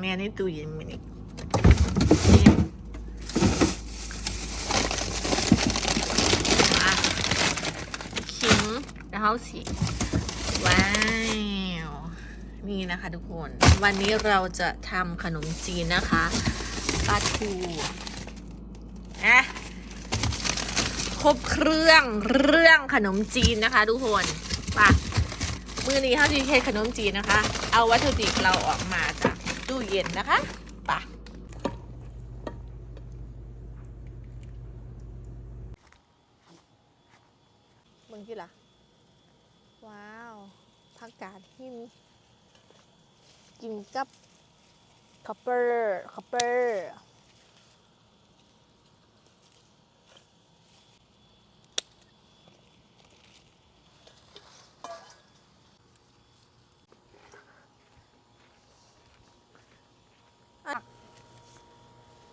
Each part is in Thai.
เนี่ยในตู้เย็นมันอีกมาขิงแล้วเขาสิว้าว นี่นะคะทุกคน วันนี้เราจะทำขนมจีนนะคะปลาทูอะครบเครื่องเรื่องขนมจีนนะคะ ทุกคนไป่ะมือนี้เขาจะเฮ็ดขนมจีนนะคะ เอาวัตถุดิบเราออกมาจาก ตู้เย็นนะคะไป่ะมึงที่ละว้าวผักกาดหินกินกับคัพเปอร์คัพเปอร์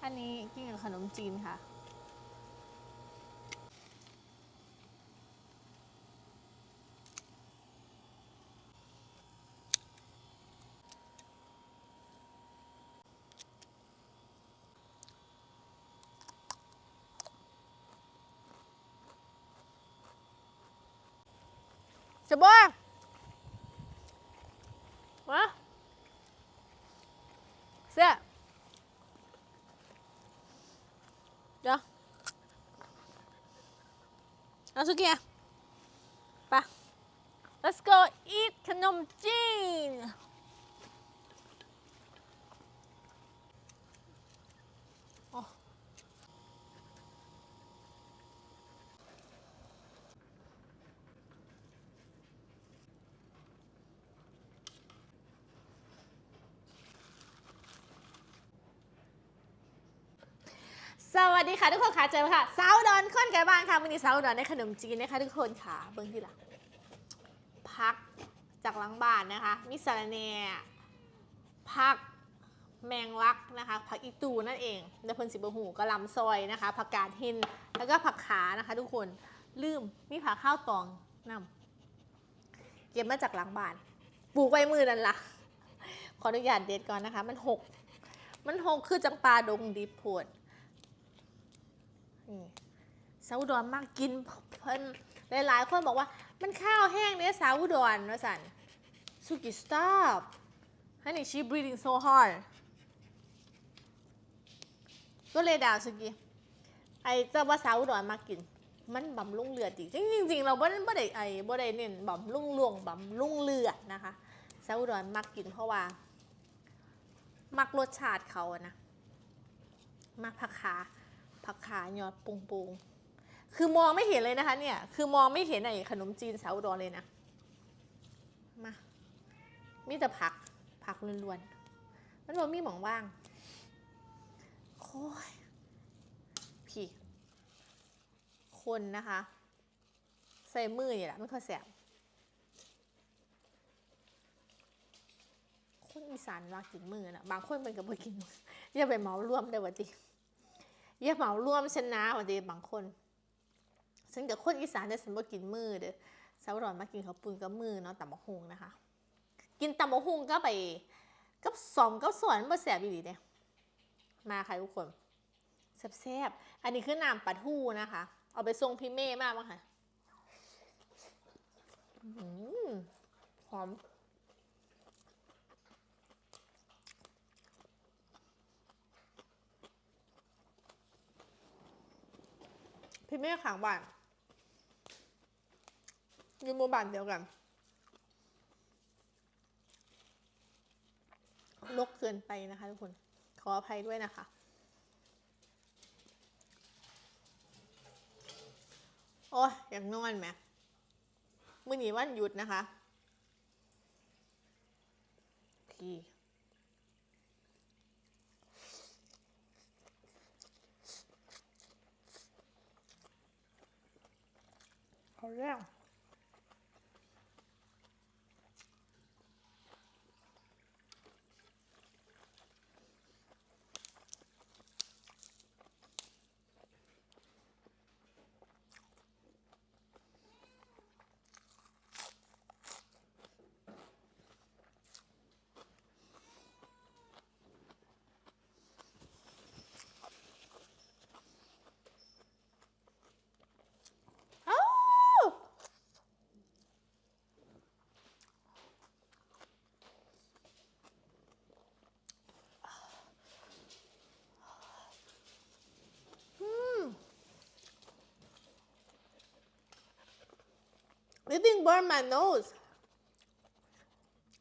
อันนี้กินกับ ขนมจีนค่ะจะบ้ามาเสื้อเดี๋ยว เอาสุกี้อะไป let's go eat ขนมจีน สวัสดีค่ะทุกคนค่ะเจอแล้วค่ะสาวดอนค้นไก่บ้านค่ะวันนี้สาวดอนได้ขนมจีนนะคะทุกคนค่ะเบิ้งที่หลังพักจากหลังบ้านนะคะมิสาระเน่พักแมงลักนะคะผักอีตูนั่นเองเดยวพิ่นสิบหูกระลำซอยนะคะผักกาดหินแล้วก็ผักขานะคะ ทุกคนลืมมีผักข้าวตองนำเก็บมาจากหลังบ้านปลูกไว้มือนั่นละขออนุญาตเด็ดก่อนนะคะ มันหกมันหกคือจังปลาดงดิบโพด นี่สาวอุดรมากกินเพิ่นหลายๆ คนบอกว่ามันข้าวแห้งเนี่ยสาวอุดรว่าสันสุกิ stop honey she breathing so hard ก็เลยด่าสุกิไอเจ้าว่าสาวอุดรมากิน มันบำรุงเลือดจริงจริงๆเราบ่ได้บ่ได้ไอ้บ่ได้เน้นบำรุงลวงบำรุงเลือดนะคะสาวอุดรมักกินเพราะว่า มักรสชาติเขานะมักผักขา ผักขายอดปุงปุงคือมองไม่เห็นเลยนะคะ เนี่ย คือมองไม่เห็นไอ้ขนมจีนสาวอุดรเลยนะ มา มีแต่ผัก ผักล้วนๆ มันบอกมีหมองว่างโอ้ยพี่คนนะคะ ใส่มือนี่แหละไม่ค่อยแสบคนอีสานว่ากินมือนะบางคนเป็นกับบ่กิน อย่าไปเมารวมได้ว่าติ อย่าเหมารวมฉันนะวันเดบางคนฉันกับคนอีสานเนี่ยฉันบ่กินมือเด้อสาวรอนมากินข้าวปุ้นกับมือเนาะตำบักฮุงนะคะ กินตำบักฮุงก็ไปกับสอมกับสวนบ่แสบอีหลีเด้มาค่ะทุกคนแซ่บๆอันนี้คือน้ำปลาทูนะคะ เอาไปส่งพี่เม่มากมั้งค่ะหอม พี่เม่ขางบ้านอยู่หมู่บ้านเดียวกันลกเกินไปนะคะทุกคน ขออภัยด้วยนะคะ โอ้ยอยากนอนไหมมื่อนี้วันหยุดนะคะพี่ เอ It didn't burn my nose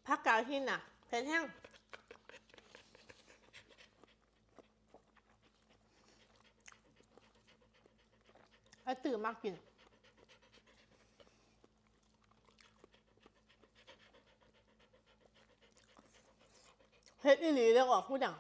พักกาวหินอะเผ็ดแห้งอ้ตื่นมากกินเฮ็ดอีหลีเลยออกผู้ดัง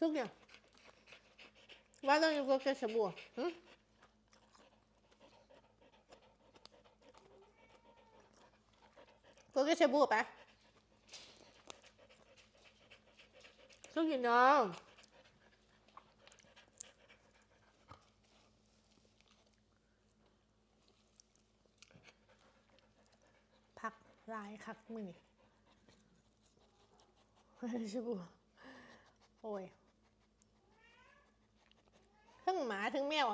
ทุกอย่าง Why don't you go get shabu? Hmm? Go get shabu ไปทุกอย่างน้องพักลายคักมือนี่ชาบูโอ้ย ทั้งหมาทั้งแมว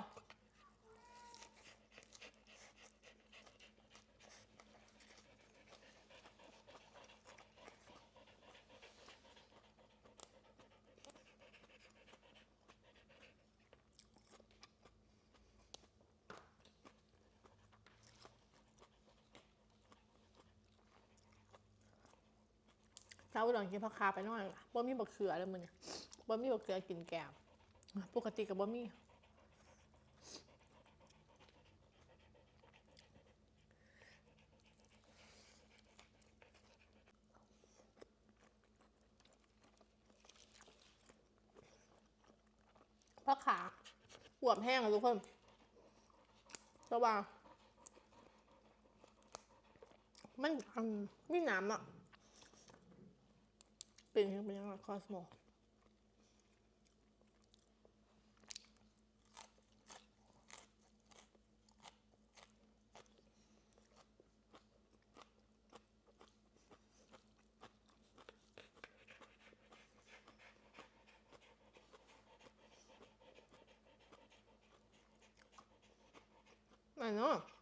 เช้าอุดรกินผักคาไปหน่อยล่ะบ่มีบักเขือแล้วมึงเนี่ยบ่มีบักเขือกินแกม ปกติกับบ่มีพระขาอวบแห้งอะทุกคนระวังมันอืมมีน้ำอะเป็นยังเป็นยังไงคอสโม ไม่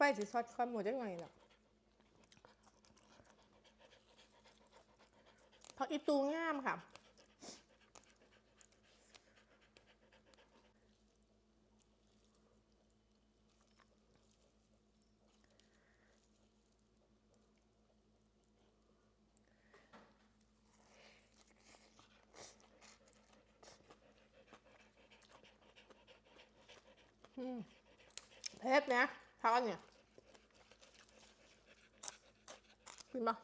ไฟสิซอดคอนหมดได้ไงล่ะผักอีตูงามค่ะ อืมเผ็ดนะพักอันเนี่ย กินปะ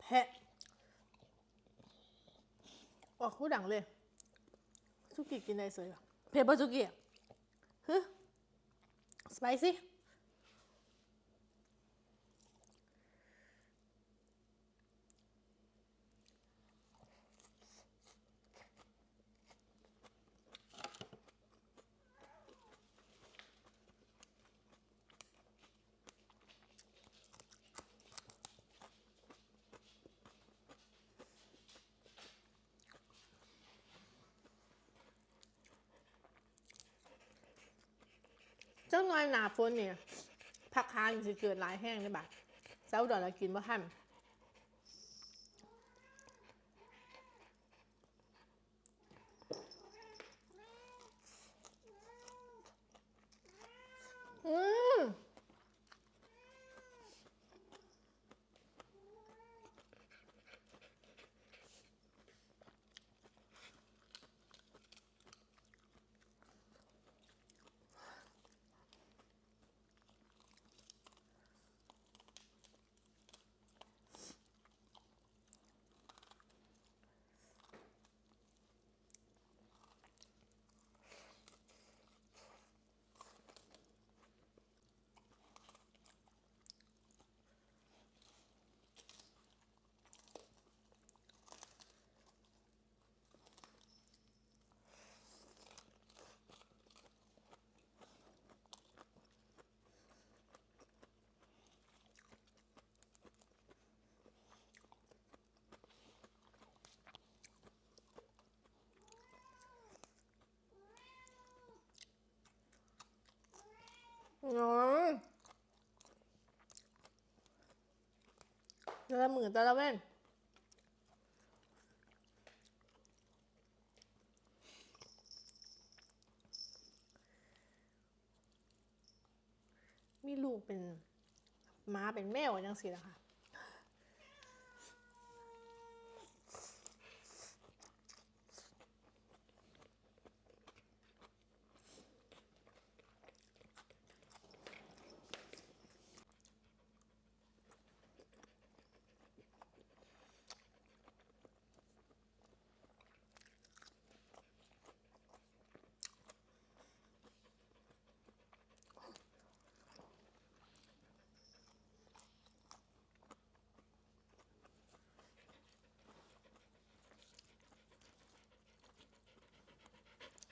เผ็ดออกคู่ดังเลยสุกี้กินได้เลยอะเผ็ดปะสุกี้อะฮึ spicy เจ้าน้อยหนาฝนเนี่ยผักค้านสิเกิดหลายแห้งได้บ่ะเจ้าดอกเรากินบ่ทัน น้อยแต่ละหมื่นแต่ละเว้นมีลูกเป็นม้าเป็นแมวจังสิล่ะค่ะ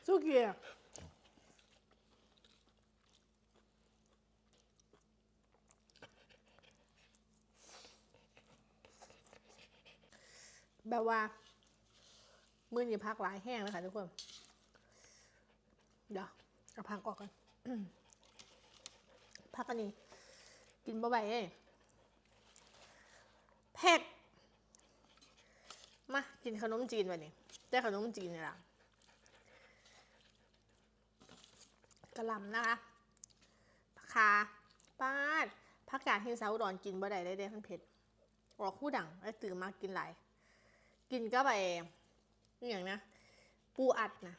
สุกี้อะแบบว่า มือนี่พักหลายแห้งแล้วค่ะทุกคน เดี๋ยวเอาพักออกกันพักอันนี้กินบ่ไหวเอ้ยเผ็ดมา กินขนมจีนวันนี้ได้ขนมจีนนี่ละ กระหลำนะคะผักคาป้าดผักกาดเฮงสาวอุดอนกินบ่ได้ได้เด้มันเผ็ดออกคู่ดังไอ้ตื่นมากินหลาย กินก็ไปอย่างนะ ปูอัดนะ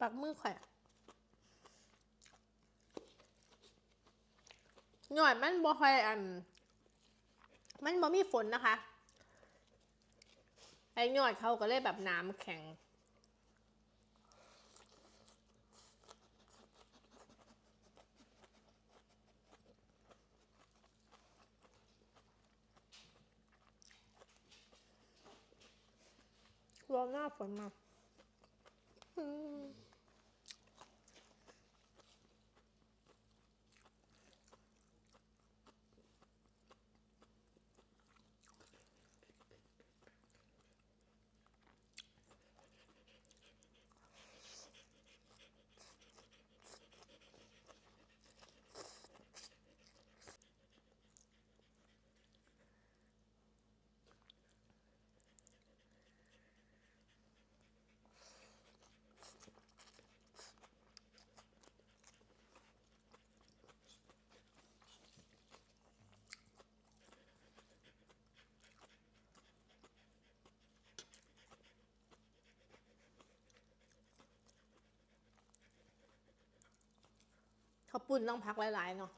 ปักมือข่อยอะ หน่อยมันบ่ค่อยอัน มันบ่มีฝนนะคะ ไอ้หน่อยเขาก็เลยแบบน้ำแข็ง รอหน้าฝนมา ข้าวปุ้นต้องพักหลายๆเนาะ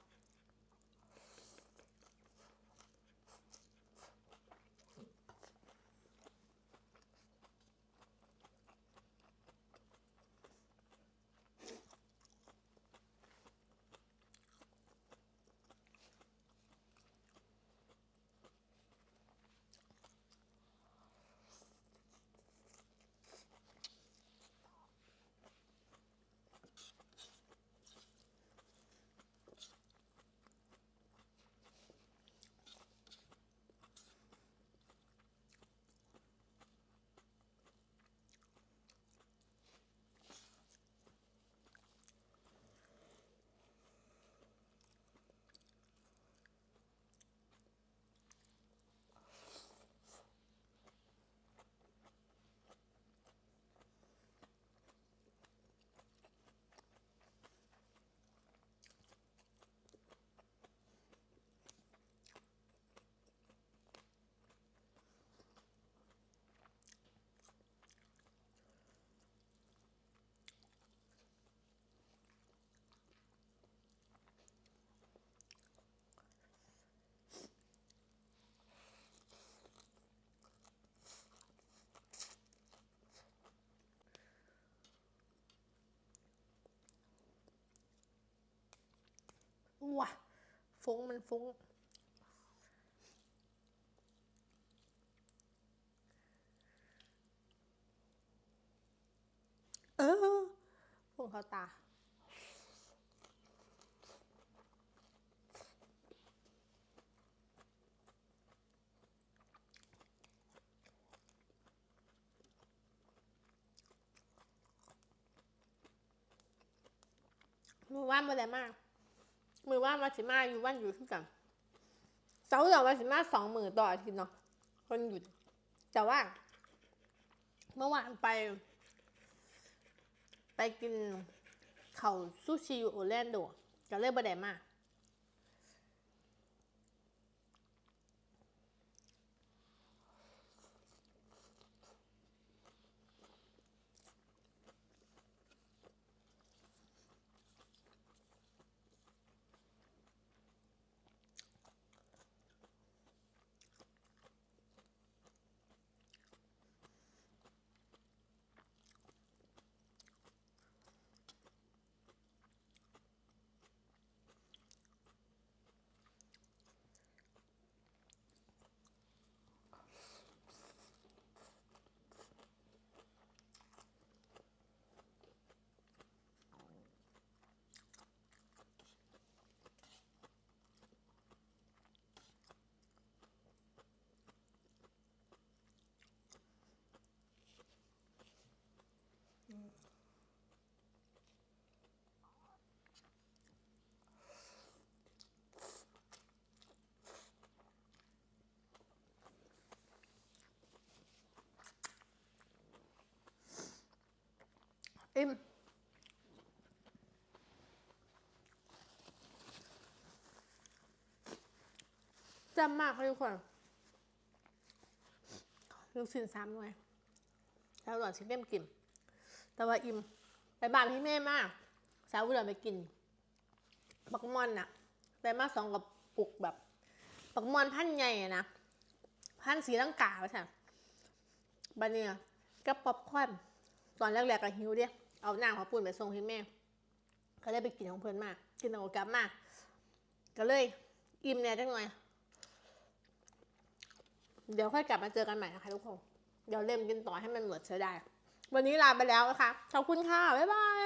ว่ะ ฟุ้งมันฟุ้ง เออฟุ้งเขาตาหนูว่าโมเดลมาก มือว่ามาสิมาอยู่วันอยู่ที่กันเสาร์เสาร์วันสิมาสองหมื่นต่ออาทิตย์เนาะคนหยุด แต่ว่า เมื่อวานไป ไปกินเขาซูชิอยู่โอแลนโดก็เลยบ่ได้มา อิ่มจำมากค่ะทุกคนลูกชิ้นซ้ำเลยแล้วหลอนชิ้นเต็มกิ่ม แต่ว่าอิ่ม ไปบ้านพี่แม่มาก สาวอุดรไปกินปักมอนน่ะไปมาสองกับปุกแบบปักมอนพันใหญ่นะ พันสีลังกาไปค่บันเนี่ยกับป๊อปคอนตอนแรกๆก็หิวเดีย เอาหน้าของปุ่นไปส่งให้แม่ ก็ได้ไปกินของเพื่อนมาก กินของกลับมาก ก็เลยอิ่มแน่จังหน่อย เดี๋ยวค่อยกลับมาเจอกันใหม่นะคะทุกคน เดี๋ยวเล่มกินต่อให้มันหมดเสียดายวันนี้ลาไปแล้วนะคะ ขอบคุณค่ะ บ๊ายบาย